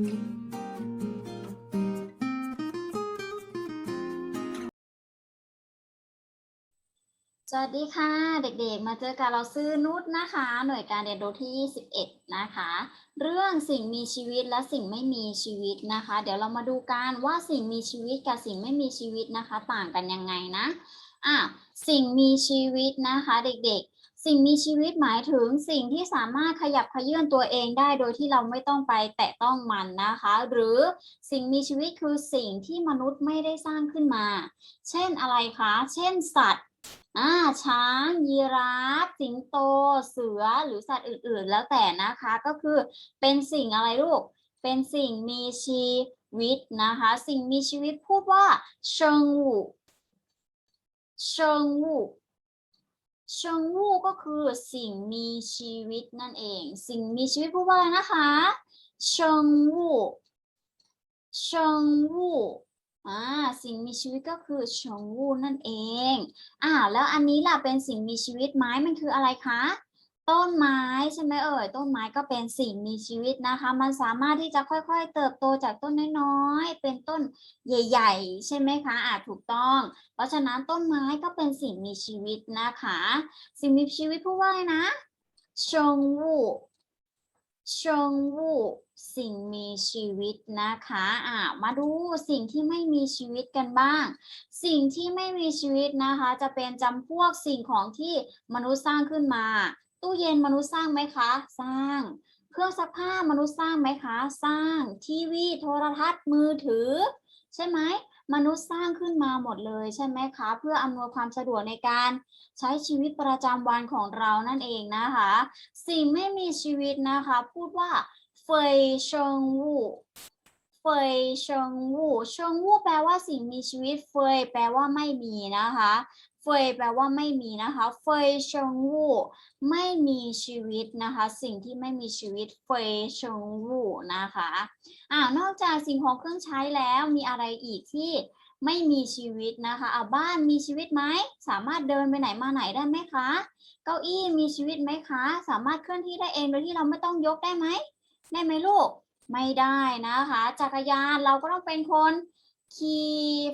สวัสดีค่ะ เด็กๆ มาเจอกับเราซื้อนุชนะคะ หน่วยการเรียนรู้ที่ 21 นะคะ เรื่องสิ่งมีชีวิตและสิ่งไม่มีชีวิตนะคะ เดี๋ยวเรามาดูกันว่าสิ่งมีชีวิตกับสิ่งไม่มีชีวิตนะคะ ต่างกันยังไงนะอะสิ่งมีชีวิตนะคะ เด็ก สิ่งมีชีวิตหมายถึงสิ่งที่สามารถขยับขยื่นตัวเองได้โดยที่เราไม่ต้องไปแตะต้องมันนะคะ หรือสิ่งมีชีวิตคือสิ่งที่มนุษย์ไม่ได้สร้างขึ้นมา เช่นอะไรคะ เช่นสัตว์อ่าช้าง ยีราฟสิงโต เสือหรือสัตว์อื่นๆ แล้วแต่นะคะก็คือเป็นสิ่งอะไรลูก เป็นสิ่งมีชีวิตนะคะ สิ่งมีชีวิตพูดว่า生物 เชงวูก็คือสิ่งมีชีวิตนั่นเอง สิ่งมีชีวิตพูดว่านะคะเชงวูเชงวูอ่าสิ่งมีชีวิตก็คือเชงวูนั่นเองอ่าแล้วอันนี้ล่ะเป็นสิ่งมีชีวิตไม้มันคืออะไรคะ ต้นไม้ใช่ไหมเอ่ยต้นไม้ก็เป็นสิ่งมีชีวิตนะคะ มันสามารถที่จะค่อยๆ เติบโตจากต้นน้อยๆเป็นต้นใหญ่ ๆ ใช่ไหมคะอ่าถูกต้อง เพราะฉะนั้นต้นไม้ก็เป็นสิ่งมีชีวิตนะคะ สิ่งมีชีวิตพูดว่าอะไรนะชงวูชงวูสิ่งมีชีวิตนะคะอ่ามาดูสิ่งที่ไม่มีชีวิตกันบ้าง สิ่งที่ไม่มีชีวิตนะคะ จะเป็นจำพวกสิ่งของที่มนุษย์สร้างขึ้นมา ตู้เย็นมนุษย์สร้างไหมคะ สร้าง เครื่องซักผ้ามนุษย์สร้างไหมคะ สร้าง ทีวีโทรทัศน์มือถือ ใช่ไหมมนุษย์สร้างขึ้นมาหมดเลยใช่ไหมคะ เพื่ออำนวยความสะดวกในการใช้ชีวิตประจำวันของเรานั่นเองนะคะ สิ่งไม่มีชีวิตนะคะ พูดว่าเฟยเชงวูเฟยเชงวูเชงวูแปลว่าสิ่งมีชีวิตเฟยแปลว่าไม่มีนะคะ เฟยแปลว่าไม่มีนะคะเฟยเชงวูไม่มีชีวิตนะคะ สิ่งที่ไม่มีชีวิตเฟยเชงวูนะคะอ่านอกจากสิ่งของเครื่องใช้แล้วมีอะไรอีกที่ไม่มีชีวิตนะคะเอาบ้านมีชีวิตไหมสามารถเดินไปไหนมาไหนได้ไหมคะ เก้าอี้มีชีวิตไหมคะ สามารถเคลื่อนที่ได้เองโดยที่เราไม่ต้องยกได้ไหมได้ไหมลูก ไม่ได้นะคะ จักรยานเราก็ต้องเป็นคน ขี่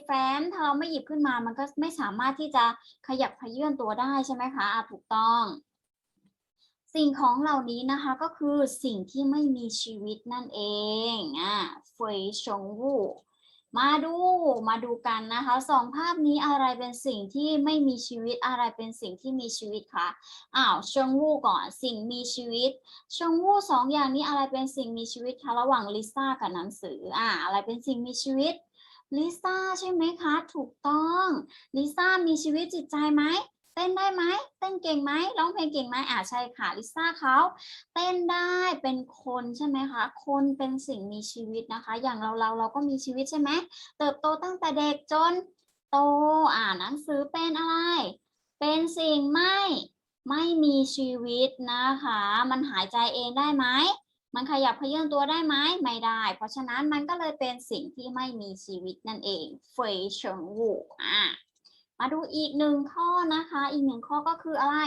แฟ้มถ้าเราไม่หยิบขึ้นมา มันก็ไม่สามารถที่จะขยับขยื่นตัวได้ใช่ไหมคะะถูกต้อง สิ่งของเหล่านี้นะคะก็คือสิ่งที่ไม่มีชีวิตนั่นเองอะเฟยชงวูมาดูมาดูกันนะคะสองภาพนี้อะไรเป็นสิ่งที่ไม่มีชีวิตอะไรเป็นสิ่งที่มีชีวิตคะอ้าวชงวูก่อนสิ่งมีชีวิตชงวูสองอย่างนี้อะไรเป็นสิ่งมีชีวิตคะระหว่างลิซ่ากับหนังสืออ่าอะไรเป็นสิ่งมีชีวิต ลิซ่าใช่ไหมคะ ถูกต้องลิซ่ามีชีวิตจิตใจไหมเต้นได้ไหมเต้นเก่งไหมร้องเพลงเก่งไหมอ่าใช่ค่ะลิซ่าเขาเต้นได้เป็นคนใช่ไหมคะ คนเป็นสิ่งมีชีวิตนะคะ อย่างเราเราเราก็มีชีวิตใช่ไหมเติบโตตั้งแต่เด็กจนโตอ่านหนังสือเป็นอะไร เป็นสิ่งไม่ไม่มีชีวิตนะคะ มันหายใจเองได้ไหม มันขยับเขยื่อนตัวได้ไหมไม่ได้ เพราะฉะนั้นมันก็เลยเป็นสิ่งที่ไม่มีชีวิตนั่นเองเฟยเฉิงวูอะมาดูอีกหนึ่งข้อนะคะ อีกหนึ่งข้อก็คืออะไร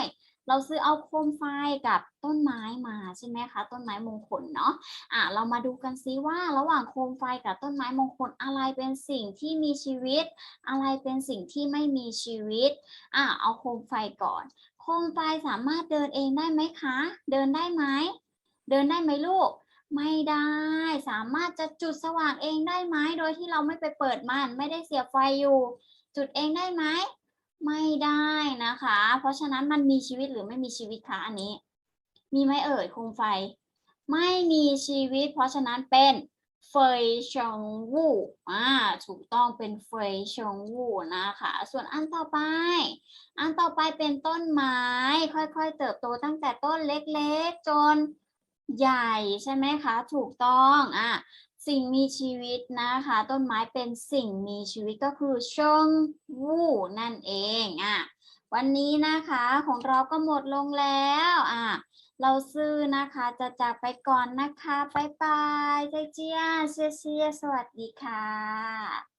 เราซื้อเอาโคมไฟกับต้นไม้มาใช่ไหมคะ ต้นไม้มงคลเนาะอะเรามาดูกันซิว่าระหว่างโคมไฟกับต้นไม้มงคลอะไรเป็นสิ่งที่มีชีวิต อะไรเป็นสิ่งที่ไม่มีชีวิตอะเอาโคมไฟก่อน โคมไฟสามารถเดินเองได้ไหมคะ เดินได้ไหม เดินได้ไหมลูก ไม่ได้ สามารถจะจุดสว่างเองได้ไหมโดยที่เราไม่ไปเปิดมัน ไม่ได้เสียบไฟอยู่ จุดเองได้ไหมไม่ได้นะคะ เพราะฉะนั้นมันมีชีวิตหรือไม่มีชีวิตคะอันนี้ มีไหมเอ่ยโคมไฟ ไม่มีชีวิต เพราะฉะนั้นเป็นเฟยชงวูอ่าถูกต้องเป็นเฟยชงวูนะคะ ส่วนอันต่อไป อันต่อไปเป็นต้นไม้ ค่อยๆ เติบโตตั้งแต่ต้นเล็กๆ จน ใหญ่ใช่ไหมคะ ถูกต้องอะสิ่งมีชีวิตนะคะ ต้นไม้เป็นสิ่งมีชีวิตก็คือชงวูนั่นเองอะวันนี้นะคะของเราก็หมดลงแล้วอะเราซื้อนะคะจะจากไปก่อนนะคะบายบายเจียเซียเซียสวัสดีค่ะ